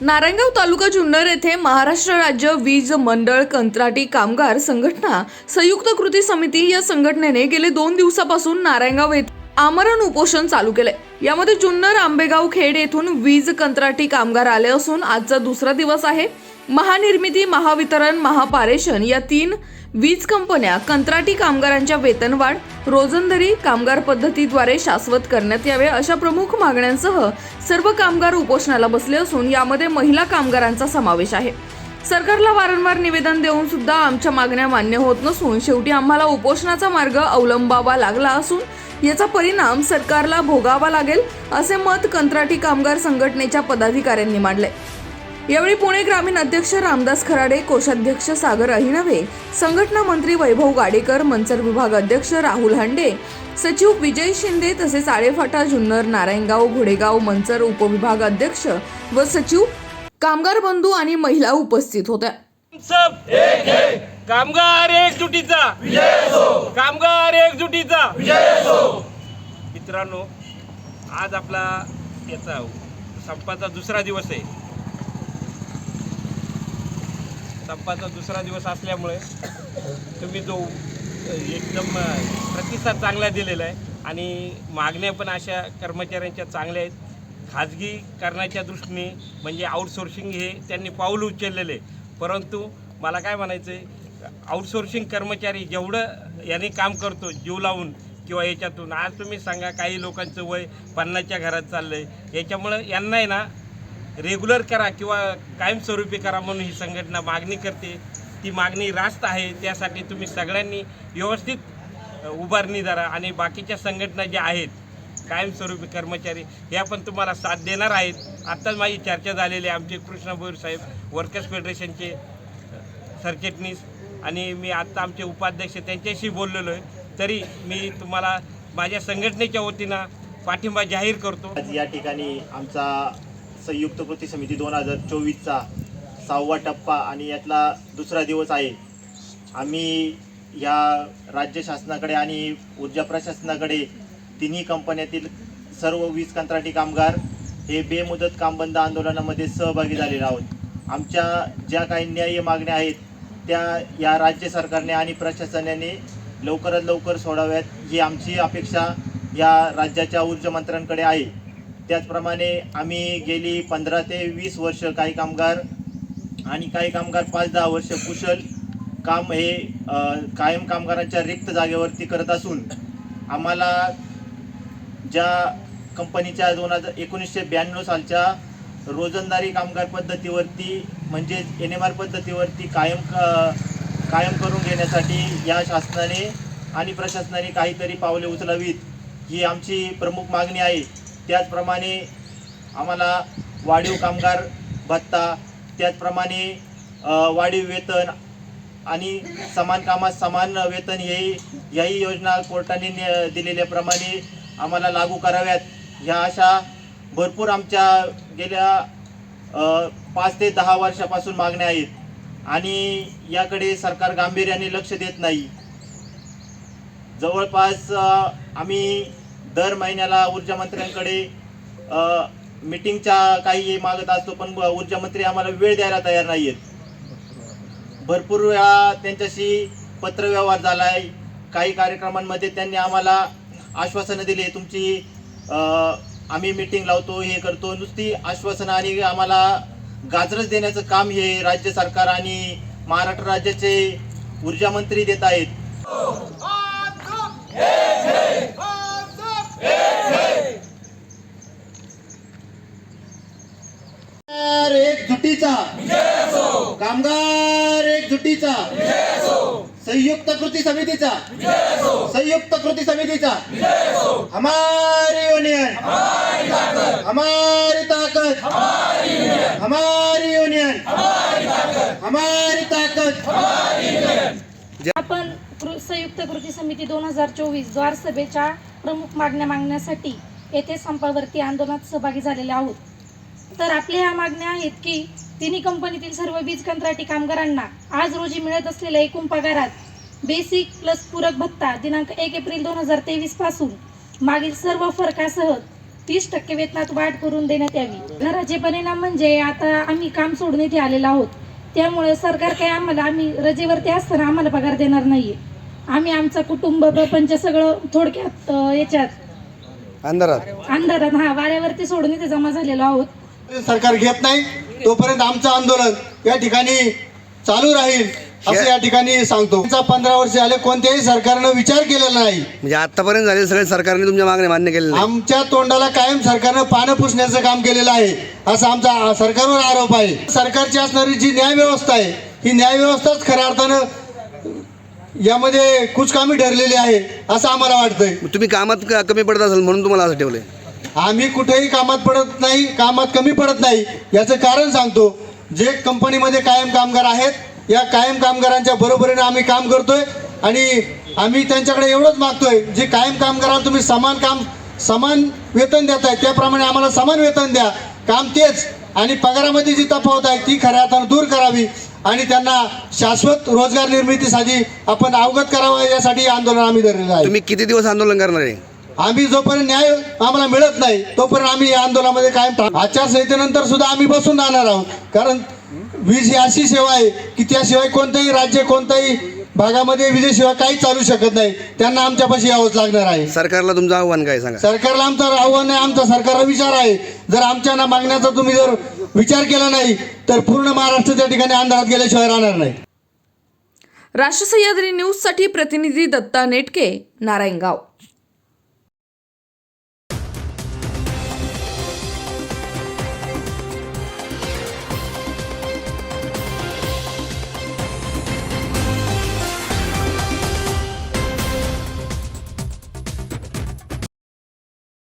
नारायणगाव तालुका जुन्नर येथे महाराष्ट्र राज्य वीज मंडळ कंत्राटी कामगार संघटना संयुक्त कृती समिती या संघटनेने गेले दोन दिवसापासून नारायणगाव येथे आमरण उपोषण चालू केले यामध्ये जुन्नर आंबेगाव खेड येथून वीज कंत्राटी कामगार आले असून आजचा दुसरा दिवस आहे. महानिर्मिती महावितरण महापारेषण या तीन वीज कंपन्या कंत्राटी कामगारांच्या वेतनवाढ रोजंदारी कामगार पद्धतीद्वारे शाश्वत करण्यात यावे अशा प्रमुख मागण्यांसह सर्व कामगार उपोषणाला बसले असून यामध्ये महिला कामगारांचा समावेश आहे. सरकारला वारंवार निवेदन देऊन सुद्धा आमच्या मागण्या मान्य होत नसून शेवटी आम्हाला उपोषणाचा मार्ग अवलंबावा लागला असून याचा परिणाम सरकारला भोगावा लागेल असे मत कंत्राटी कामगार संघटनेच्या पदाधिकाऱ्यांनी मांडले. यावेळी पुणे ग्रामीण अध्यक्ष रामदास खराडे कोषाध्यक्ष सागर अहिनवे संघटना मंत्री वैभव गाडेकर मंचर विभाग अध्यक्ष राहुल हांडे सचिव विजय शिंदे तसेच आळेफाटा जुन्नर नारायणगाव घोडेगाव मंचर उपविभाग अध्यक्ष व सचिव कामगार बंधू आणि महिला उपस्थित होत्या. कामगार एकजुटीचा कामगार एकजुटीचा मित्रांनो आज आपला याचा संपाचा दुसरा दिवस आहे. संपाचा दुसरा दिवस असल्यामुळे तुम्ही जो एकदम प्रतिसाद चांगला दिलेला आहे आणि मागण्या पण अशा कर्मचाऱ्यांच्या चांगल्या आहेत खाजगी करण्याच्या दृष्टीने म्हणजे आउटसोर्सिंग हे त्यांनी पाऊल उचललेले आहे. परंतु मला काय म्हणायचं आहे आउटसोर्सिंग कर्मचारी जेवढं यांनी काम करतो जीव लावून किंवा याच्यातून आज तुम्ही सांगा काही लोकांचं वय पन्नासच्या घरात चाललं आहे याच्यामुळं यांना आहे ना रेग्युलर करा किंवा कायमस्वरूपी करा म्हणून ही संघटना मागणी करते. ती मागणी रास्त आहे त्यासाठी तुम्ही सगळ्यांनी व्यवस्थित उभारणी धरा आणि बाकीच्या संघटना ज्या आहेत कायमस्वरूपी कर्मचारी ह्या पण तुम्हाला साथ देणार आहेत. आत्ताच माझी चर्चा झालेली आहे. आमचे कृष्णभोईर साहेब वर्कर्स फेडरेशनचे सरचिटणीस आणि मी आत्ता आमचे उपाध्यक्ष त्यांच्याशी बोललेलो आहे. तरी मी तुम्हाला माझ्या संघटनेच्या वतीनं पाठिंबा जाहीर करतो. आज या ठिकाणी आमचा संयुक्त कृती समिती दोन हजार चोवीसचा सहावा टप्पा आणि यातला दुसरा दिवस आहे. आम्ही या राज्य शासनाकडे आणि ऊर्जा प्रशासनाकडे तिन्ही कंपन्यातील सर्व वीज कंत्राटी कामगार हे बेमुदत कामबंद आंदोलनामध्ये सहभागी झालेले आहोत. आमच्या ज्या काही न्याय्य मागण्या आहेत त्या या राज्य सरकारने आणि प्रशासनाने लवकरात लवकर सोडाव्यात ही आमची अपेक्षा या राज्याच्या ऊर्जामंत्र्यांकडे आहे. त्याचप्रमाणे आम्ही गेली पंधरा ते वीस वर्ष काही कामगार आणि काही कामगार पाच दहा वर्ष कुशल काम हे कायम कामगारांच्या रिक्त जागेवरती करत असून आम्हाला ज्या कंपनीच्या दोन हजार एकोणीसशे ब्याण्णव सालच्या रोजंदारी कामगार पद्धतीवरती म्हणजेच एन एम आर पद्धतीवरती कायम क- कायम करून घेण्यासाठी या शासनाने आणि प्रशासनाने काहीतरी पावले उचलावीत ही आमची प्रमुख मागणी आहे. त्याचप्रमाणे आम्हाला वाढीव कामगार भत्ता त्याचप्रमाणे वाढीव वेतन आणि समान कामात समान वेतन हे याही योजना कोर्टाने ने- दिलेल्याप्रमाणे आम्हाला लागू कराव्यात. ह्या अशा भरपूर आमच्या गेल्या पाच ते दहा वर्षापासून मागण्या आहेत आणि याकडे सरकार गांभीर्याने लक्ष देत नाही. जवळपास आम्ही दर महिन्याला ऊर्जा मंत्र्यांकडे मिटिंगच्या काही मागत असतो पण ऊर्जा मंत्री आम्हाला वेळ द्यायला तयार नाही आहेत भरपूर वेळा त्यांच्याशी पत्रव्यवहार झाला आहे काही कार्यक्रमांमध्ये त्यांनी आम्हाला आश्वासनं दिली तुमची आम्ही मिटिंग लावतो हे करतो. नुसती आश्वासनं आणि आम्हाला गाजरच देण्याचं काम हे राज्य सरकार आणि महाराष्ट्र राज्याचे ऊर्जा मंत्री देत आहेत. कामगार एकजुटीचा कामगार एकजुटीचा संयुक्त कृती समितीचा. संयुक्त कृती समितीचा. हमारी युनियन हमारी ताकत हमारी युनियन हमारी ताकत आपण संयुक्त कृती समिती दोन हजार चोवीस द्वार सभेच्या प्रमुख मागण्या मागण्यासाठी येथे संपावरती आंदोलनात सहभागी झालेले आहोत. तर आपल्या ह्या मागण्या आहेत की तिन्ही कंपनीतील सर्व वीज कंत्राटी कामगारांना आज रोजी मिळत असलेल्या एकूण पगारात बेसिक प्लस पूरक भत्ता दिनांक एक एप्रिल दोन हजार तेवीसपासून मागील सर्व फरकासह तीस टक्के वेतनात वाढ करून देण्यात यावी. घराचे परिणाम म्हणजे आता आम्ही काम सोडून इथे आलेलो आहोत. त्यामुळे सरकार काही आम्हाला आम्ही रजेवरती असताना आम्हाला पगार देणार नाहीये. आम्ही आमचं कुटुंब प्रपंच सगळं थोडक्यात अं, याच्यात. अंधारात. अंधारात हा वाऱ्यावरती सोडून इथे जमा झालेलो आहोत. सरकार घेत नाही तोपर्यंत आमचं आंदोलन या ठिकाणी चालू राहील असं या ठिकाणी सांगतो. आमचा पंधरा वर्ष आले कोणत्याही सरकारनं विचार केलेला नाही. म्हणजे आतापर्यंत झाले सगळे सरकारने तुमच्या मागण्या मान्य केलेल्या नाही. आमच्या तोंडाला कायम सरकारनं पानं पुसण्याचं काम केलेलं आहे असा आमचा सरकारवर आरोप आहे. सरकारची असणारी जी न्याय व्यवस्था आहे ही न्याय व्यवस्थाच खऱ्या अर्थानं यामध्ये कुचकामी ठरलेली आहे असं आम्हाला वाटतंय. तुम्ही कामात क- कमी पडत असाल म्हणून तुम्हाला असं ठेवलंय? आम्ही कुठेही कामात पडत नाही कामात कमी पडत नाही याचं कारण सांगतो. जे कंपनीमध्ये कायम कामगार आहेत या कायम कामगारांच्या बरोबरीने आम्ही काम करतोय आणि आम्ही त्यांच्याकडे एवढंच मागतोय जे कायम कामगारांना तुम्ही समान काम समान वेतन देताय त्याप्रमाणे आम्हाला समान वेतन द्या. काम तेच आणि पगारामध्ये जी तफावत आहे ती खऱ्या अर्थानं दूर करावी. आणि त्यांना शाश्वत रोजगार निर्मितीसाठी आपण अवगत करावं यासाठी आंदोलन आम्ही धरलेलं आहे. तुम्ही किती दिवस आंदोलन करणार आहे? आम्ही जोपर्यंत न्याय आम्हाला मिळत नाही तोपर्यंत आम्ही या आंदोलनामध्ये कायम आचारसंहितेनंतर सुद्धा आम्ही बसून राहणार आहोत. कारण वीज ही अशी सेवा आहे की त्याशिवाय कोणतंही राज्य कोणत्याही भागामध्ये विजेशिवाय काहीच चालू शकत नाही. त्यांना आमच्यापाशी यावंच लागणार आहे. सरकारला तुमचं आव्हान काय सांगा? सरकारला आमचं आव्हान आहे आमचा सरकारला विचार आहे. जर आमच्या ना मागण्याचा तुम्ही जर विचार केला नाही तर पूर्ण महाराष्ट्र त्या ठिकाणी अंधारात गेल्याशिवाय राहणार नाही. राष्ट्र सह्याद्री न्यूजसाठी प्रतिनिधी दत्ता नेटके नारायणगाव.